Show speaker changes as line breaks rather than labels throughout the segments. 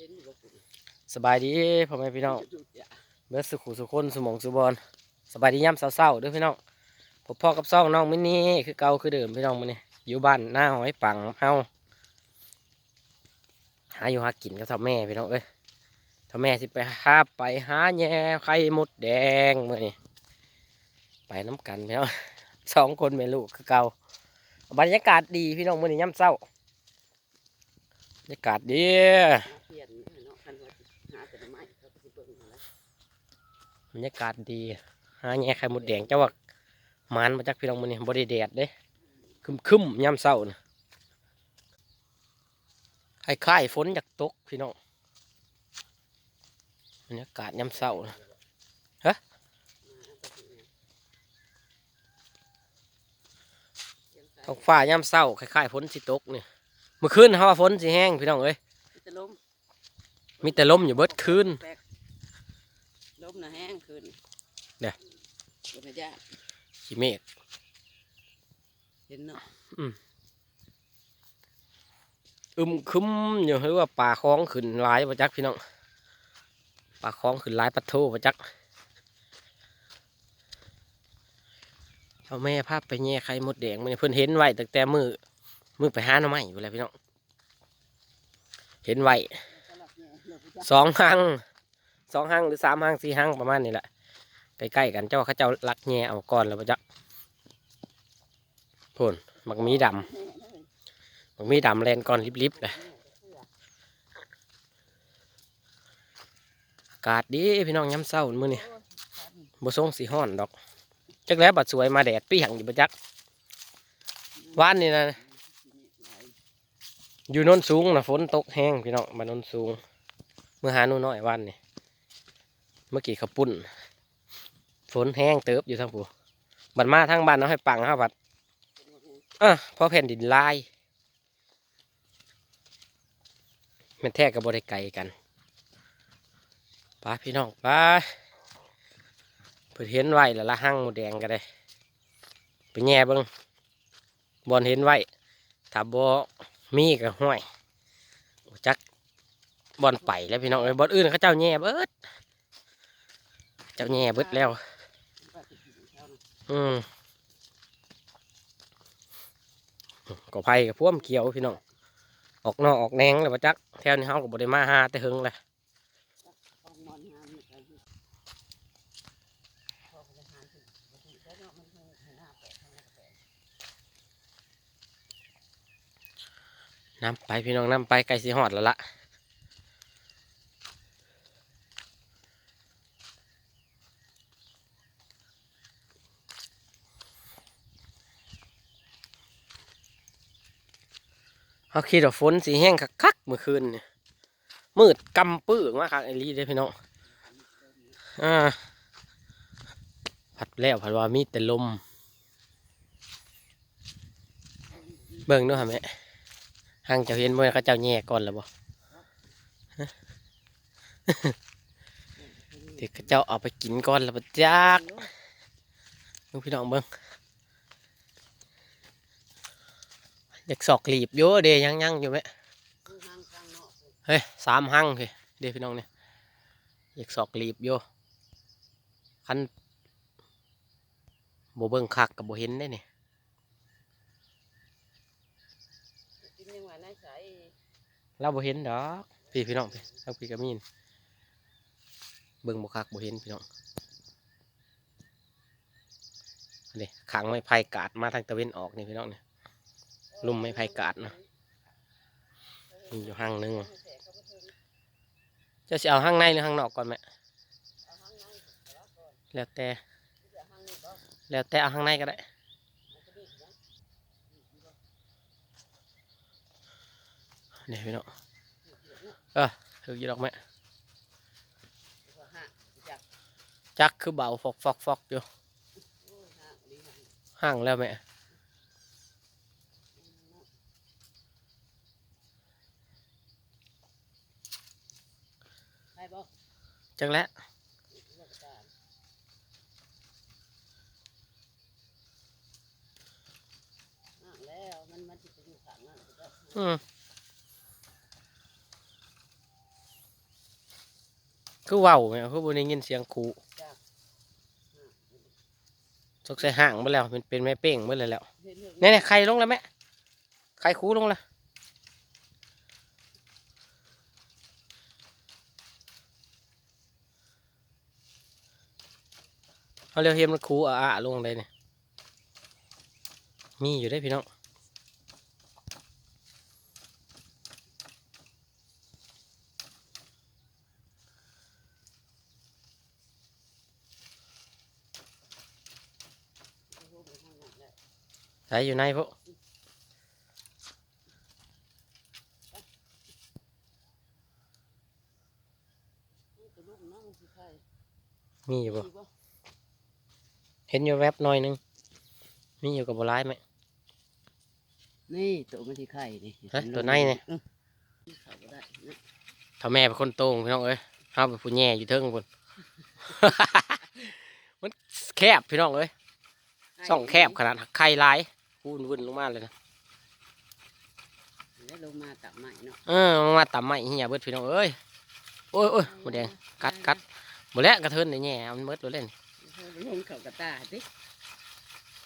เห็นอยู่บ่คุณ
สบายดีพ่อแม่พี่น้อง
จุดๆอย่า
เบิดสุขุสุคนสมองสุบอลสบายดีย่ำเศร้าๆเด้วยพี่น้องพบพ่อกับซ่องน้องมินนี่คือเก่าคือเดิมพี่น้องมื้อนี้อยู่บ้านหน้าหอยปังเฮาหาอยู่หากินกับท่าแม่พี่น้องเอ้ยท่าแม่สิไปหาไปหาแย่ไข่มดแดงมื้อนี้ไปน้ำกันพี่น้องสองคนแม่ลูกคือเก่าบรรยากาศดีพี่น้องมื้อนี้ย่ำเศร้าบรรยากาศดี
บ
รรยากาศดีหาแง่ไข่มดแดงเจ้าว่าหมันมาจากพี่น้องมันนี่บริแดดเด้คึมคึมๆยามเศร้านะคล้ายๆฝนอยากตกพี่น้องบรรยากาศยามเศร้านะท้องฟ้ายามเศร้าคล้ายๆฝนสิตกเนี่ยเมื่อคืนเฮาว่าฝนสิแห้งพี่น้องเอ้ย
มันจะล้ม
มีแต่ลมอยู่เบิดคืน
แปลกล้ มน่ะแห้งขึ้น
เดี๋ยว
บ่แม่นยาก
ขี้เมฆ
เห็นเนาะ
อึมครึมอยู่หรือว่าป่าคลองขึ้นหลายประจักพี่น้องป่าคลองขึ้นหลายปัดโทประจักเอาแม่ภาพไปแย่ไข่มดแดงมันเพิ่นเห็นไว้ตั้งแต่มือมือไปหาหน่อไม้อยู่แล้วพี่น้องเห็นไว้
สลับแย่เลิกบ่จัก
สองหัง สองหังหรือสามหังสี่หังประมาณนี้แหละใกล้ๆกันเจ้าเขาเจ้าลักแง่เอาก่อนแล้วประจักพ่นมักมีดำมักมีดำแลนก่อนลิบๆเลยอากาศดีพี่น้องย้ำเศร้ามื้อนี้บ่ส่งสีห้อนดอกจักแล้วบัดสวยมาแดดเปรี้ยงอยู่บ่จักวานนี่นะอยู่โนนสูงนะฝนตกแห้งพี่น้องมานนสูงเมื่อหานูน้อยวานนี่ เมื่อกี้เขาวปุ่น ฝนแห้งเติบอยู่ทางผู้บัดมาทางบ้านเนาให้ปังเฮาบัดอะเพราะแผ่นดินลายมันแท้กับบ่ได้ไกลกันไปพี่น้องไปเพิ่นเห็นไว้แล้วละหั่งหมูแดงก็ได้ไปแง่บิ่งบอลเห็นไว้ถ้าบ่มีก็ห้วยจักบอลไปแล้วพี่น้องเอ้ยบอลอื่นเขาเจ้าแง่เบิด จ้าแง่เบิดแล้ว อืมก็ไผ่กับพ่วมเขียวพี่น้อง ออกนอกออกแนงแล้วบ่จัก แถวนี้เฮาก็บ่ได้มาหาแต่หึงเลย
ต้องนอนหามนี่ก็อยู่พอเขาจะหามขึ้นบ่ถูกแล้วเนาะมันให้าแปะข้างหน้าก็แปะ
น้ำไปพี่น้องน้ำไปไก่สีหอดแล้วล่ะ เขาคิดว่าฝนสีแห้งคักๆเมื่อคืนเนี่ยมืดกำปื้อมาคักไอ้ลีเด้พี่น้องอ่าผัดแล้วผัดว่ามีแต่ลม เบิ่งด้วยค่ะแม่ห่างจะเห็นบ่เขาเจ้าแย่ก่อนแล้วบ่ฮะเด็กเขาเจ้าเอาไปกินก่อนแล้วบ่จักเบิ่งพี่น้องเบิ่ง อยากสอกหลีบอยู่เดยังยังอยู่ไหม
เฮ้
ยสามหังเฮ้ยเดพี่น้องเนี่ยอยากสอกหลีบอยู่คันบ่เบิ่งคักกับบ่เห็นได้
เนี่ย
เราบ่เห็นดอกพี่พี่น้องพี่ทางพี่ก็มีนเบิ่งบ่คักบ่เห็นพี่น้องอันนี้ขังไม้ไผ่กาดมาทางตะเวนออกนี่พี่น้องเนี่ย ลุ่มไม้ไผ่กาดนะมีอยู่ห้างหนึงจะสิเอาห้างในหรือห้างนอกก่อนแม่แล้วแต่แล้วแต่เอาห้างในก็ได้เนี่พี่น้องเออถืออยู่ดอกแม่จักคือเบาฟอกฟอกฟอกอยู่ห้างแล้วแม่
ใช่บ่
จังแล้ว
แล้วมันมันจะไปอยู่ข้างนั้น
อืมคือเว้าแม่คือบ่ได้ยินเสียงคู
จ้ะ
สกใส่ห่างไปแล้วเป็นเป็นแม่เป้งไปเลยแล้ว
เฮ็ดเรื่อง
เนี่ยเนี่ยไข่ลงแล้วแม่ไข่คูลงแล้ว เอาเร็วเฮียมันคูอะลงเลยเนี่ยมีอยู่ได้พี่น้องใส่อยู่ในพวก
กระดูกน้องสิไข่
มีอยู่บ่
มีบ่
เห็นอยู่แวบหน่อยหนึงมีอยู่กับบัวร้ายไหม
นี่ตัวมันที่ไข่นี่
ฮะตัวในนี่
เออเข้าบ่ได้นะ
ถ้าแม่เป็นคนโตงพี่น้องเอ้ยเฮาเป็นผู้แย่อยู่เทิงพุ่นมันแคบพี่น้องเอ้ยช่องแคบขนาดไข่หลายวุ่นวุ่นลงมาเลยนะ
แล้วลงมาตับใหม่เนาะ
เออมันมาต่ำใหม่เหี่ยเบิดพี่น้องเอ้ยโอ้ยโอ้ยหมดแดงกัดกัดหมดแล้วกระเทินเนี่ยแย่เอามันเบิดเลยเล่น
ลงเข้ากระตาสิ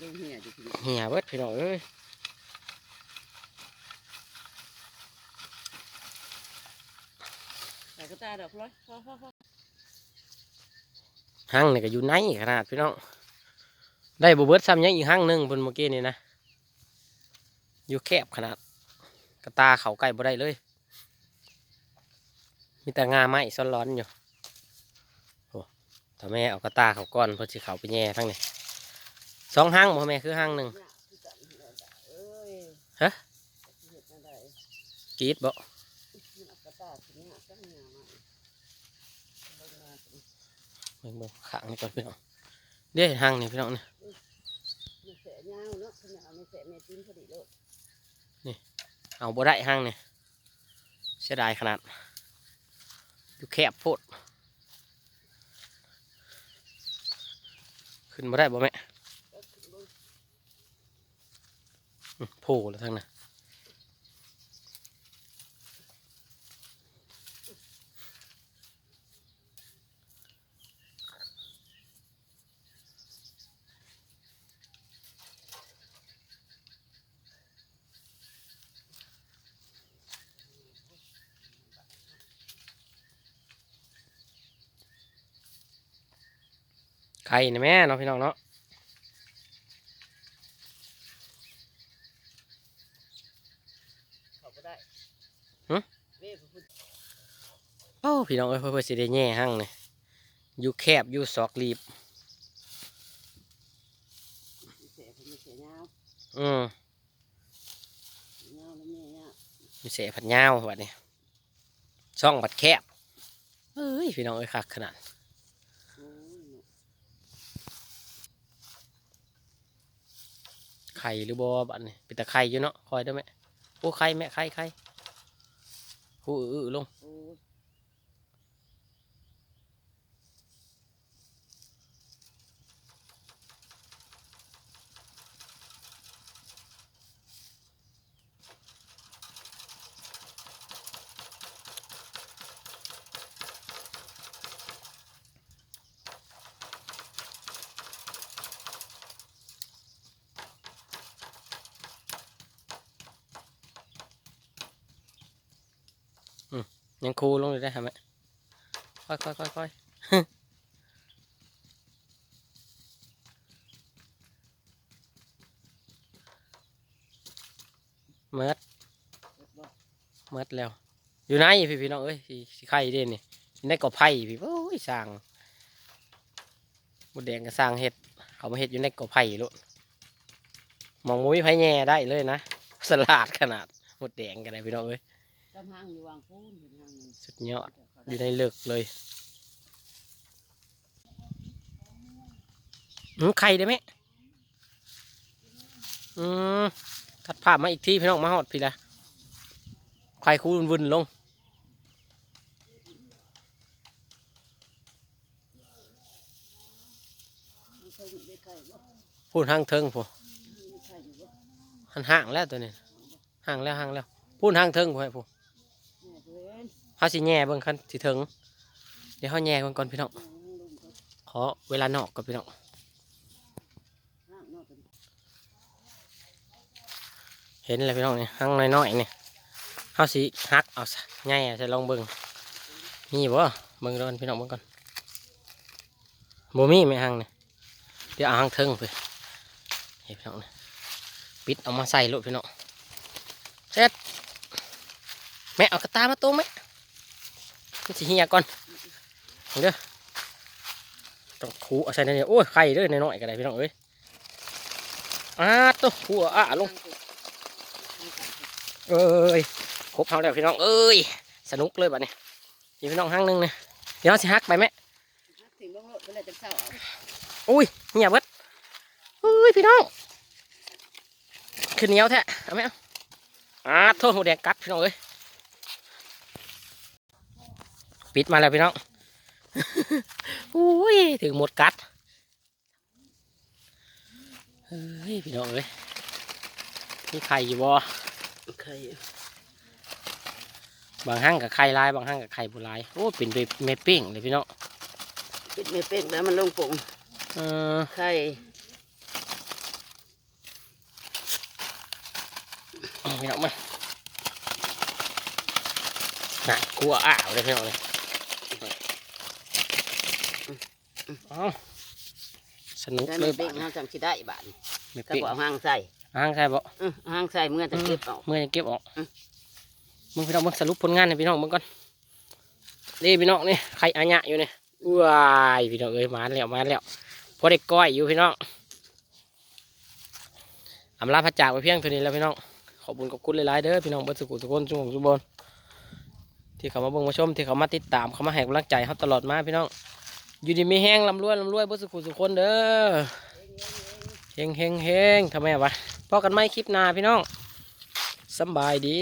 ลงเหี่ยดิพี่
เหี่ยเบิดพี่น้องเอ้ย
ใส่กระตาดอกร้อยพอพอพอ
ห้างนี่ก็อยู่ในขนาดพี่น้อง ได้บ่เบิดซ้ำยังอีกห้างหนึงบนเมื่อกี้นี่นะ อยู่แคบขนาด กระตาเขาใกล้บ่ได้เลย มีแต่งาไม้ซ้อนร้อนอยู่โอ้ ถ้าแม่เอากระตาเขาก้อนเพื่อสิเขาไปแย่ทั้งนี้สองห้างบ่แม่คือห้างหนึ่งฮะกรีดบ่
มันเอากระตาสิเนี่ยจังนี่ยมาลงมาสิ
เบิ่งเบิ่งขางนี่ก่อนพี่น้องเดี๋ยวห้างนี่พี่น้องนี่
ยนี่เอา
บ่ได้ห้างนี่เสียดายขนาดอยู่แคบโพด ขึ้นมาได้บ่แม่โผล่แล้วทั้งนั้น ไข่นี่แม่เนาะพี่น้องเนาะ
เข้าบ่ได้
หึ
เว้ยพุ่น
โอ้พี่น้องเอ้ยเพื่อสิได้แย่ห้างนี่อยู่แคบอยู่ซอกรีบ
แสะเพิ่นมันแสะยาว
อืม
ยาวแล้วแม่เนี่ย
มีเสผัดยาวบัดนี้ช่องบัดแคบเอ้ยพี่น้องเอ้ยคักขนาด
โอ้ยเนาะ
ไข่หรือบ่บัดนี่เป็นแต่ไข่อยู่เนาะคอยได้ไหมโอ้ไข่แม่ไข่ไข่หูอื้อลง
ยั
งคูลงเลยได้ไหมค่อยค่อยค่อยค่อยเมิด
เฮ็ด
เมิดแล้ว อยู่ไหนพี่พี่น้องเอ้ยสิไข่เด่นนี่ในกอไผ่พี่โอ้ยสร้างหมดแดงก็สร้างเห็ดเขามาเห็ดอยู่ในกอไผ่ลูกมองมุ้ยไผ่แง่ได้เลยนะสลัดขนาดหมดแดงกันเลยพี่น้องเอ้ย
กำหางอยู่วางพูนอยู่ทางนึง
สุดยอดอยู่ในเลือกเลยอืมไข่ได้ไหมอืมถัดภาพมาอีกทีพี่น้องมาหอดพี่ละไข่คูวุ่นๆลง
มันเคยอยู่ได้ไข่บ่
พูดห้างเทิงพู
มีไข่อยู่บ่
หันห่างแล้วตัวนี้ห่างแล้วห่างแล้วพูดห้างเทิงพูให้พู
แม่ เพิ่น
เฮาสิแง่เบิ่งคันสิถึง เดี๋ยวเขาแย่กันก่อนพี่น้องขอเวลานอกก่อนพี่น้อง
เป็น
เห็นเลยพี่น้องนี่หั่งน้อยๆนี่เขาสิฮักเอาซะแง่ใส่ลองเบิ่งมีบ่เบิ่งก่อนพี่น้องเบิ่งก่อนบ่มีไหมหั่งนี่เดี๋ยวเอาหั่งเทิงไปเฮ้พี่น้องนี่ปิดเอามาใส่ลูกพี่น้องเสร็จแม่เอากระตามาตุ้มไหม นสิเหี่ยก่อนเด้อต้องขูเอาใส่ในนี้โอ้ยไข่เด้อน้อยๆก็ได้พี่น้องเอ้ยอ้าตัวขูเอาอะลงเอ้ยครบเฮาแล้วพี่น้องเอ้ยสนุกเลยบัดนี้นี่พี่น้องห้างหนึงเนี่ยเดี๋ยวสิฮักไปไหม
อุ้
ยเงียบเบิดเอ้ยพี่น้องขึ้นเหนียวแท้เอาไหมอาอ่าโทษหัวแดงกัดพี่น้องเอ้ย ปิดมาแล้วพี่น้องอุ้ยถึงหมดกัดเฮ้ยพี่น้องเอ้ยมีไข่อยู่บ่
ใคร
บางห้างกับไข่ลายบางห้างกับไข่บุลายโอ้เป็นไปไม่เป้งเลยพี่น้อง
ปิดไม่เป็นแล้วมันลงปุ่ง
เออ
ใคร
เอาพี่น้องมาน่ะกลัวอ้าวเลยพี่น้องเลย เอาสนุก
ได้
เล
ไม่
ย
เป็น
บ้าน
เขาจำสิได้บาท
ไม่
ก็
เป้ง
บอกห้างใส่
ห้างใครบอก
อื้อห้างใส่เมื่อจะเก็บเอา
เมื่อจะเก็บออก
อืม
มึงพี่น้องมึงสรุปผลงานให้พี่น้องมึงก่อนนี่พี่น้องนี่ไข่อาญะอยู่นี่ว้ายพี่น้องเอ้ยมาแล้วมาแล้วพอได้ก้อยอยู่พี่น้องอำลาพระจากไปเพียงเท่านี้แล้วพี่น้องขอบคุณขอบคุณหลายๆเด้อพี่น้องเบิร์สุขุทุกคนจุงจุบนที่เขามาเบิ่งมาชมที่เขามาติดตามเขามาให้กำลังใจเขาตลอดมาพี่น้อง อยู่ดีมีแห้งลำรวยลำรวยบิร์สุขุสุคนเด้อเฮงเฮงเฮงทำไมวะพอกันไม่คลิปหน้าพี่น้องสบายดี